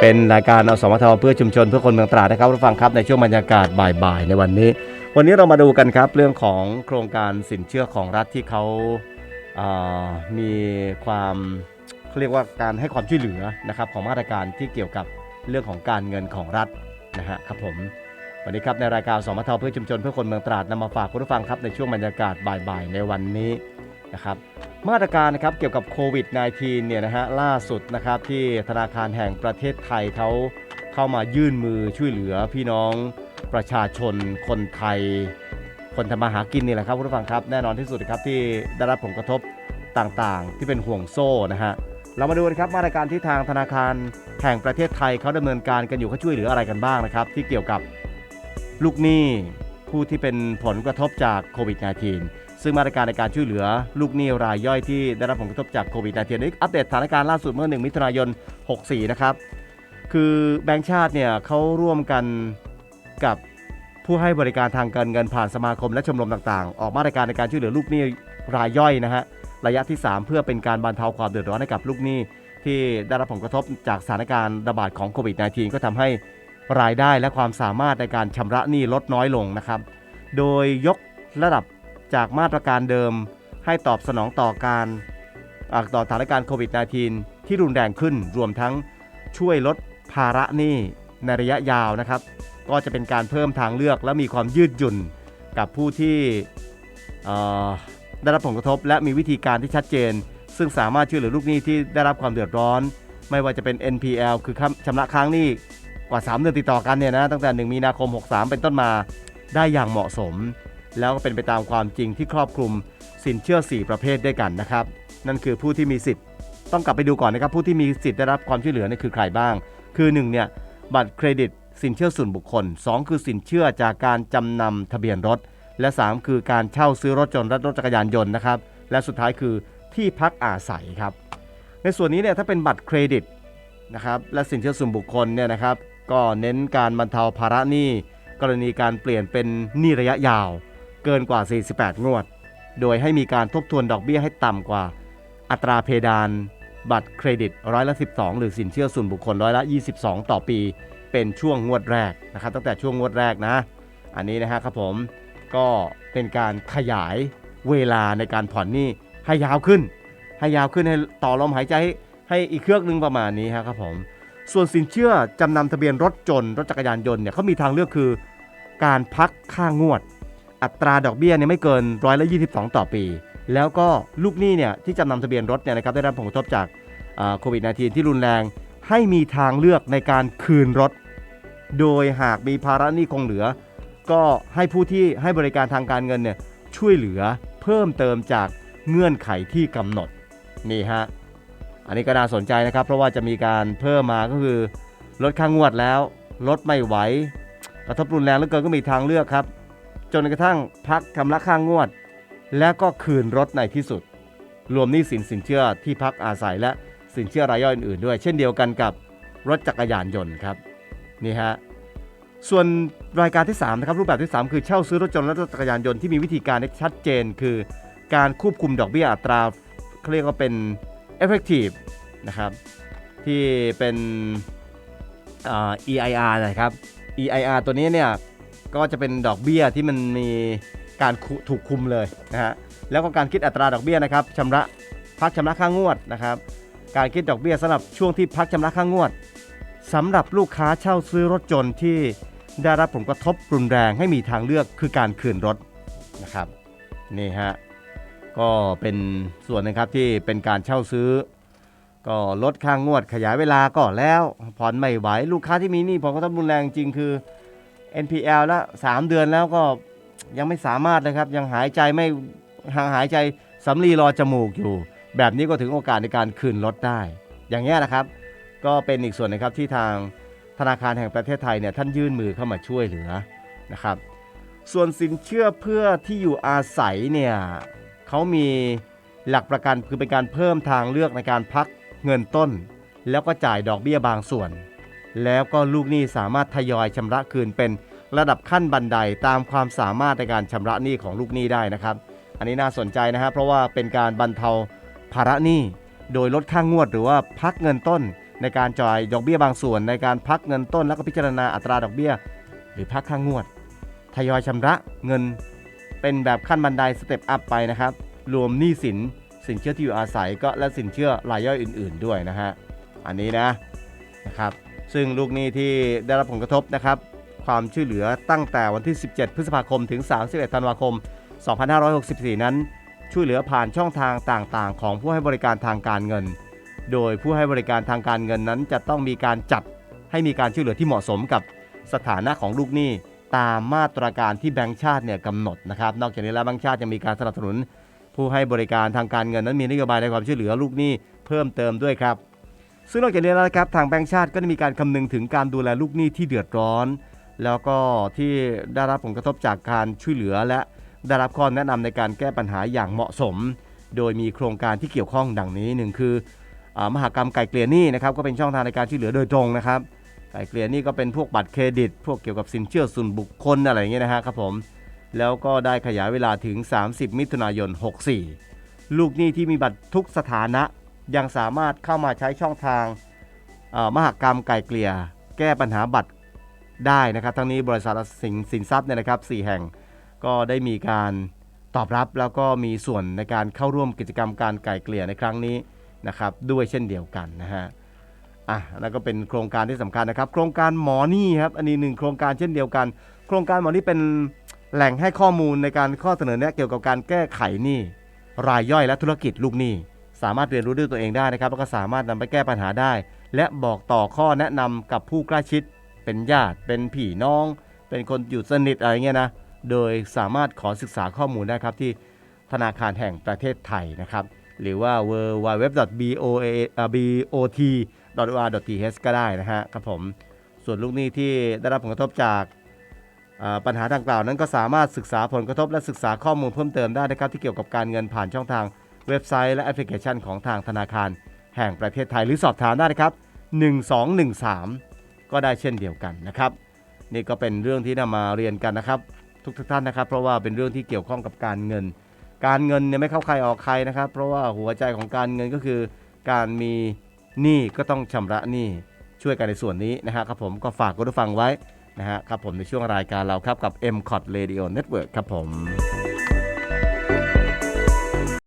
เป็นรายการอสมทเพื่อชุมชนเพื่อคนเมืองตราดนะครับผู้ฟังครับในช่วงบรรยากาศบ่ายๆในวันนี้ วันนี้เรามาดูกันครับเรื่องของโครงการสินเชื่อของรัฐที่เขาามีความเขาเรียกว่าการให้ความช่วยเหลือนะครับของมาตรการที่เกี่ยวกับเรื่องของการเงินของรัฐนะฮะครับผมวันนี้ครับในรายการอสมทเพื่อชุมชนเพื่อคนเมืองตราดนำมาฝากคุณผู้ฟังครับในช่วงบรรยากาศบ่ายๆในวันนี้นะครับ มาตรการนะครับเกี่ยวกับโควิด -19 เนี่ยนะฮะล่าสุดนะครับที่ธนาคารแห่งประเทศไทยเขาเข้ามายื่นมือช่วยเหลือพี่น้องประชาชนคนไทย คนทำมาหากินนี่แหละครับคุณผู้ฟังครับแน่นอนที่สุดครับที่ได้รับผลกระทบต่างๆ ที่เป็นห่วงโซ่นะฮะเรามาดูกันครับมาตรการที่ทางธนาคารแห่งประเทศไทยเขาดำเนินการกันอยู่เขาช่วยเหลืออะไรกันบ้างนะครับ ที่เกี่ยวกับลูกหนี้ผู้ที่เป็นผลกระทบจากโควิด -19 ซึ่งมาตรการในการช่วยเหลือลูกหนี้รายย่อยที่ได้รับผลกระทบจากโควิด -19 นี้อัปเดตสถานการณ์ล่าสุดเมื่อ 1 มิถุนายน 64 นะครับ คือแบงก์ชาติเนี่ยเขาร่วมกันกับผู้ให้บริการทางการเงินผ่านสมาคมและชมรมต่างๆ ออกมาตรการในการช่วยเหลือลูกหนี้รายย่อยนะฮะระยะที่ 3 เพื่อเป็นการบรรเทาความเดือดร้อนให้กับลูกหนี้ที่ได้รับผลกระทบจากสถานการณ์ระบาดของโควิด -19 ก็ทำให้รายได้และความสามารถในการชำระหนี้ลดน้อยลงนะครับ โดยยกระดับ จากมาตรการเดิมให้ตอบสนองต่อการต่อสถานการณ์โควิด -19 ที่รุนแรงขึ้นรวมทั้งช่วยลดภาระหนี้ในระยะยาวนะครับ ก็จะเป็นการเพิ่มทางเลือกและมีความยืดหยุ่นกับผู้ที่ได้รับผลกระทบ และมีวิธีการที่ชัดเจน ซึ่งสามารถช่วยเหลือลูกหนี้ที่ได้รับความเดือดร้อน ไม่ว่าจะเป็น NPL คือชำระค้างหนี้กว่า 3 เดือนติดต่อกันเนี่ยนะตั้งแต่ 1 มีนาคม 63 เป็นต้นมาได้อย่างเหมาะสม แล้วก็เป็นไปตามความจริงที่ครอบคลุมสินเชื่อ 4 ประเภทด้วยกันนะครับ นั่นคือผู้ที่มีสิทธิ์ ต้องกลับไปดูก่อนนะครับ ผู้ที่มีสิทธิ์ได้รับความช่วยเหลือนี่คือใครบ้าง คือ1เนี่ยบัตรเครดิตสินเชื่อส่วนบุคคล 2 คือสินเชื่อจากการจำนำทะเบียนรถ และ 3 คือการเช่าซื้อรถจนต์และรถจักรยานยนต์นะครับ และสุดท้ายคือที่พักอาศัยครับ ในส่วนนี้เนี่ยถ้าเป็นบัตรเครดิตนะครับและสินเชื่อส่วนบุคคลเนี่ยนะครับ ก็เน้นการบรรเทาภาระหนี้กรณีการเปลี่ยนเป็นหนี้ระยะยาว เกินกว่า 48 งวด โดยให้มีการทบทวนดอกเบี้ยให้ต่ำกว่า อัตราเพดาน บัตรเครดิตร้อยละ 12 หรือสินเชื่อส่วนบุคคลร้อยละ 22 ต่อปี เป็นช่วงงวดแรกนะครับตั้งแต่ช่วงงวดแรกนะ อันนี้นะฮะครับผมก็เป็นการขยายเวลาในการผ่อนหนี้ให้ยาวขึ้น ให้ยาวขึ้นให้ต่อลมหายใจให้อีกเครื่องหนึงประมาณนี้ครับผมส่วนสินเชื่อจำนำทะเบียนรถจนรถจักรยานยนต์เนี่ยเขามีทางเลือกคือ การพักค่างวด อัตราดอกเบี้ยเนี่ยไม่เกินร้อยละ22 ต่อปี แล้วก็ลูกหนี้เนี่ยที่จำนำทะเบียนรถเนี่ยนะครับได้รับผลกระทบจากโควิด -19 ที่รุนแรง ให้มีทางเลือกในการคืนรถ โดยหากมีภาระหนี้คงเหลือ ก็ให้ผู้ที่ให้บริการทางการเงินเนี่ยช่วยเหลือเพิ่มเติมจากเงื่อนไขที่กำหนดนี่ฮะอันนี้ก็น่าสนใจนะครับ เพราะว่าจะมีการเพิ่มมาก็คือลดค่างวดแล้วลดไม่ไหวกระทบรุนแรงเหลือเกินก็มีทางเลือกครับ จนกระทั่งพักชำระค่างวด และก็คืนรถในที่สุด รวมหนี้สินสินเชื่อที่พักอาศัยและสินเชื่อรายย่อยอื่นๆด้วย เช่นเดียวกันกับรถจักรยานยนต์ครับนี่ฮะส่วนรายการที่3นะครับรูปแบบที่ 3 คือเช่าซื้อรถยนต์และรถจักรยานยนต์ที่มีวิธีการที่ชัดเจน คือการควบคุมดอกเบี้ยอัตราเขาเรียกว่าเป็น effective นะครับที่เป็นอ่า EIR นะครับ EIR ตัวนี้เนี่ย ก็จะเป็นดอกเบี้ยที่มันมีการถูกคุมเลยนะฮะแล้วก็การคิดอัตราดอกเบี้ยนะครับชำระพักชำระค่างวดนะครับ การคิดดอกเบี้ยสำหรับช่วงที่พักชำระค่างวดสำหรับลูกค้าเช่าซื้อรถยนที่ได้รับผลกระทบรุนแรงให้มีทางเลือกคือการคืนรถนะครับนี่ฮะก็เป็นส่วนนะครับที่เป็นการเช่าซื้อ ก็ลดค่างวดขยายเวลาก็แล้วผ่อนไม่ไหวลูกค้าที่มีหนี้ผลกระทบรุนแรงจริงคือ NPL แล้ว3เดือนแล้วก็ยังไม่สามารถนะครับยังหายใจไม่หางหายใจสำลีรอจมูกอยู่ แบบนี้ก็ถึงโอกาสในการคืนรถได้ อย่างนี้นะครับ ก็เป็นอีกส่วนนะครับที่ทางธนาคารแห่งประเทศไทยเนี่ยท่านยื่นมือเข้ามาช่วยเหลือนะครับ ส่วนสินเชื่อเพื่อที่อยู่อาศัยเนี่ยเขามีหลักประกันคือเป็นการเพิ่มทางเลือกในการพักเงินต้น แล้วก็จ่ายดอกเบี้ยบางส่วน แล้วก็ลูกหนี้สามารถทยอยชำระคืนเป็นระดับขั้นบันไดตามความสามารถในการชำระหนี้ของลูกหนี้ได้นะครับ อันนี้น่าสนใจนะครับเพราะว่าเป็นการบรรเทาภาระหนี้ โดยลดค่างวดหรือว่าพักเงินต้น ในการจ่ายดอกเบี้ยบางส่วน ในการพักเงินต้น แล้วก็พิจารณาอัตราดอกเบี้ย หรือพักค่างวด ทยอยชำระเงิน เป็นแบบขั้นบันไดสเต็ปอัพไปนะครับ รวมหนี้สินสินเชื่อที่อยู่อาศัยก็และสินเชื่อรายย่อยอื่น ๆ ด้วยนะฮะอันนี้นะนะครับ ซึ่งลูกหนี้ที่ได้รับผลกระทบนะครับ ความช่วยเหลือตั้งแต่วันที่ 17 พฤษภาคมถึง 31 ธันวาคม 2564 นั้น ช่วยเหลือผ่านช่องทางต่างๆ ของผู้ให้บริการทางการเงิน โดยผู้ให้บริการทางการเงินนั้นจะต้องมีการจัดให้มีการช่วยเหลือที่เหมาะสมกับสถานะของลูกหนี้ตามมาตรการที่แบงก์ชาติเนี่ยกำหนดนะครับ นอกจากนี้แล้วแบงก์ชาติยังมีการสนับสนุน ผู้ให้บริการทางการเงินนั้นมีนโยบายในความช่วยเหลือลูกหนี้เพิ่มเติมด้วยครับ ซึ่งนอกจากนี้แล้วนะครับทางแบงก์ชาติก็ได้มีการคำนึงถึงการดูแลลูกหนี้ที่เดือดร้อน แล้วก็ที่ได้รับผลกระทบจากการช่วยเหลือและได้รับข้อแนะนำในการแก้ปัญหาอย่างเหมาะสม โดยมีโครงการที่เกี่ยวข้องดังนี้หนึ่งคืออมหากรรมไก่เกลี่ยหนี้นะครับก็เป็นช่องทางในการช่วยเหลือโดยตรงนะครับไก่เกลี่ยหนี้ก็เป็นพวกบัตรเครดิต พวกเกี่ยวกับสินเชื่อส่วนบุคคลอะไรอย่างเงี้ยนะฮะครับผมแล้วก็ได้ขยายเวลาถึง 30 มิถุนายน 64 ลูกหนี้ที่มีบัตรทุกสถานะ ยังสามารถเข้ามาใช้ช่องทางมหกรรมไก่เกลี่ย แก้ปัญหาบัตรได้นะครับ ทั้งนี้บริษัทสินสินทรัพย์เนี่ยนะครับ 4 แห่งก็ได้มีการตอบรับแล้วก็มีส่วนในการเข้าร่วมกิจกรรมการไก่เกลี่ยในครั้งนี้นะครับด้วยเช่นเดียวกันนะฮะอะนั่นก็เป็นโครงการที่สำคัญนะครับ โครงการหมอนี่ครับอันนี้หนึ่งโครงการเช่นเดียวกัน โครงการหมอนี่เป็นแหล่งให้ข้อมูลในการข้อเสนอแนะเกี่ยวกับการแก้ไขหนี้รายย่อยและธุรกิจลูกหนี้ สามารถเรียนรู้ด้วยตัวเองได้นะครับแล้วก็สามารถนำไปแก้ปัญหาได้ และบอกต่อข้อแนะนำกับผู้ใกล้ชิด เป็นญาติ เป็นพี่น้อง เป็นคนอยู่สนิทอะไรเงี้ยนะโดยสามารถขอศึกษาข้อมูลได้ครับที่ธนาคารแห่งประเทศไทยนะครับหรือว่า w w w b o b o t .or.th ก็ได้นะฮะครับผมส่วนลูกหนี้ที่ได้รับผลกระทบจากปัญหาดังกล่าวนั้นก็สามารถศึกษาผลกระทบและศึกษาข้อมูลเพิ่มเติมได้นะครับที่เกี่ยวกับการเงินผ่านช่องทาง เว็บไซต์และแอปพลิเคชันของทางธนาคาร แห่งประเทศไทยหรือสอบถามได้นะครับ 1213 ก็ได้เช่นเดียวกันนะครับ นี่ก็เป็นเรื่องที่นำมาเรียนกันนะครับ ทุกทท่านนะครับ เพราะว่าเป็นเรื่องที่เกี่ยวข้องกับการเงิน การเงินเนี่ยไม่เข้าใครออกใครนะครับ เพราะว่าหัวใจของการเงินก็คือการมีหนี้ก็ต้องชำระหนี้ช่วยกันในส่วนนี้นะครับผมก็ฝากคุณผู้ฟังไว้นะฮะครับผมในช่วงรายการเราครับกับ m c o t Radio Network ครับผม